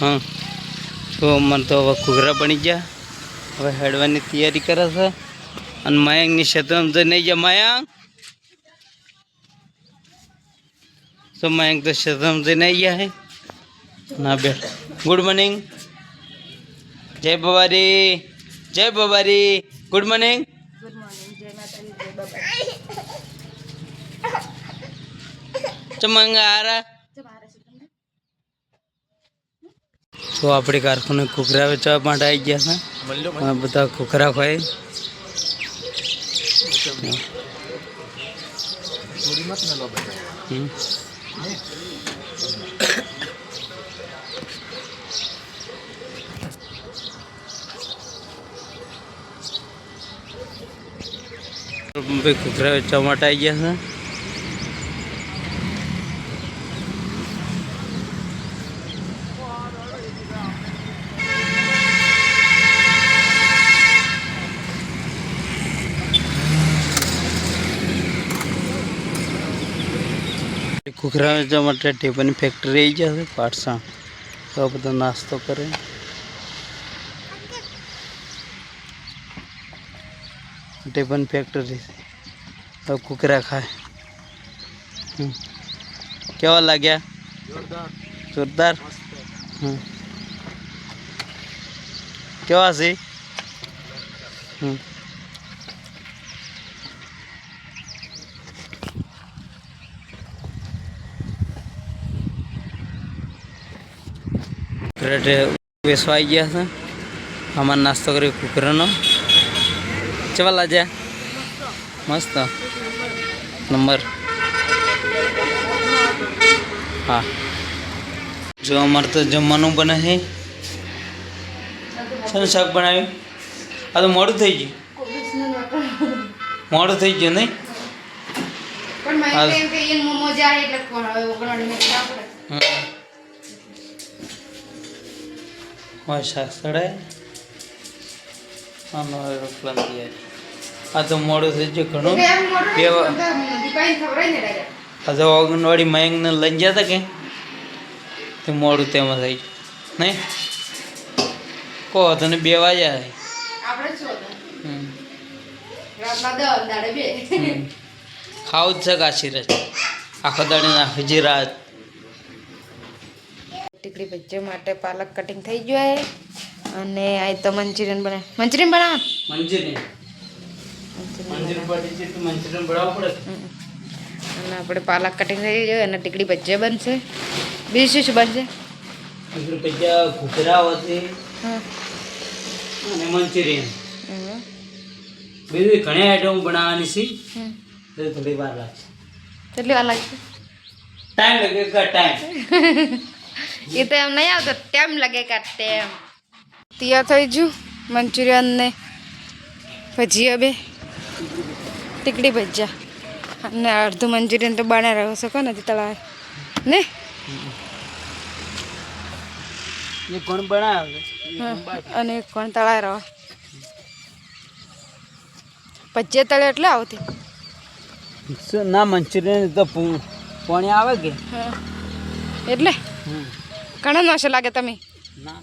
હા. તો મને તો હવે ઘૂઘરા બની ગયા. હવે હેડવાની તૈયારી કરે છે. અને મયંકની ક્ષેત્રમાં તો નહીં ગયા મયંક! તો મયંક તો ક્ષેત્રમાં તો નહીં ગયા હે ના બે ગુડ મોર્નિંગ જય બબારી જય બબારી ગુડ મોર્નિંગ ચમંગા આરા તો આપણી કારખાને કુકરા વેચવા માટે આવી ગયા છે. આ બધા કુકરા ખાય હમ. ભાઈ કુકરા વેચવા માટે આવી ગયા છે. કુકરા વેચવા માટે ટેપાની ફેક્ટરી આવી ગયા છે પાટસા તો આ બધો નાસ્તો કરે ટેપન ફેક્ટરી તો કુકરા ખાય હમ. કેવા લાગ્યા જોરદાર હમ. કેવા છે હમ બ્રેડ વેસવા આવી ગયા છે. અમારે નાસ્તો કર્યો કુકરનો. ચવા લાજા મસ્ત. નંબર. હા. જો અમારે તો જમવાનું બને છે. શું શાક બનાવ્યું? આ તો મોડું થઈ ગયું. મોડું થઈ ગયું નહીં? પણ મને. એમ કે એ મોમો જાય એટલે કોણ હવે ઓગણવાળી મેં હોય શાક સડાય. આનો રોટલા તૈયારી આ તો મોડું થઈ ગયું ઘણું. બે. આ તો આંગણવાડી મયંકને લઈ ગયા હતા કે? તે મોડું તેમાં થઈ ગયું. નહીં? કહો તને બે વાગ્યા. ખાવું જ છે કાશી રસ. આખો દાડી ના હજી રાત. ટીકડી ભજીયા માટે પાલક કટિંગ થઈ ગયું છે અને આ તો મંચુરિયન બનાવ. મંચુરિયન તો મંચુરિયન અને આપણે પાલક કટિંગ થઈ ગયું અને ટીકડી ભજીયા બનશે. બીજું શું શું બનશે? ઘૂઘરા હતી અને મંચુરિયન. હમ. ઘણી આઈટમ બનાવવાની છે. થોડી વાર લાગશે. કેટલી વાર લાગશે? ટાઈમ લાગે ટાઈમ એ તો એમ નહીં આવતો તેમ લાગે કા એમ તૈયાર થઈ ગયું મંચુરિયન ને ભજીયા બે ટીકડી ભજીયા. અને અડધું મંચુરિયન તો બને રહ્યો શકો નથી તળાવે. ને? કોણ બનાવે? અને કોણ તળાવે રહો. ભજીયા તળે એટલે આવતી. શું ના મંચુરિયન તો પાણી આવે કે? એટલે? એટલે ઘણા નોશે લાગે તમે? ના.